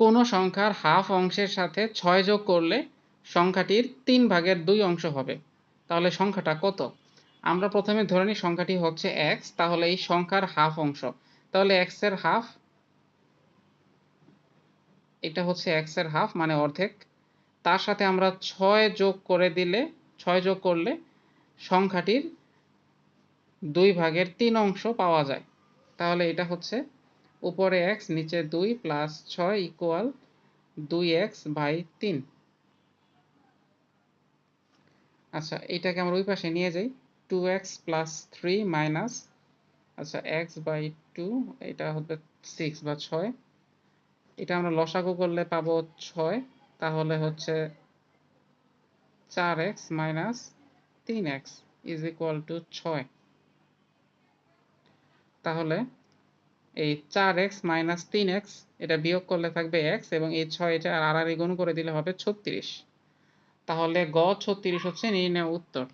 কোনো সংখ্যার হাফ অংশের সাথে ছয় যোগ করলে সংখ্যাটির তিন ভাগের দুই অংশ হবে। তাহলে সংখ্যাটা কত? আমরা প্রথমে ধরে নিই সংখ্যাটি হচ্ছে এক্স তাহলে এই সংখ্যার হাফ অংশ। তাহলে এক্সের হাফ এটা হচ্ছে এক্সের হাফ মানে অর্ধেক। তার সাথে আমরা ছয় যোগ করে দিলে, ছয় যোগ করলে সংখ্যাটির দুই ভাগের তিন অংশ পাওয়া যায়। তাহলে এটা হচ্ছে উপরে এক্স নিচে দুই প্লাস ছয় ইকুয়াল দুই এক্স বাই তিন। আচ্ছা এটাকে আমরা ওই পাশে নিয়ে যাই। Two X plus three minus আচ্ছা এক্স বাই টু এটা হবে সিক্স বা ছয়। এটা আমরা লসাগু করলে পাবো ছয়, তাহলে হচ্ছে চার এক্স মাইনাস তিন এক্স ইজ ইকুয়াল টু ছয়। তাহলে এই চার এক্স মাইনাস তিন এক্স, এটা বিয়োগ করলে থাকবে এক্স এবং এই ছয় এটা আর আর গুণ করে দিলে হবে ছত্রিশ। তাহলে গ ছত্রিশ হচ্ছে নির্ণয় উত্তর।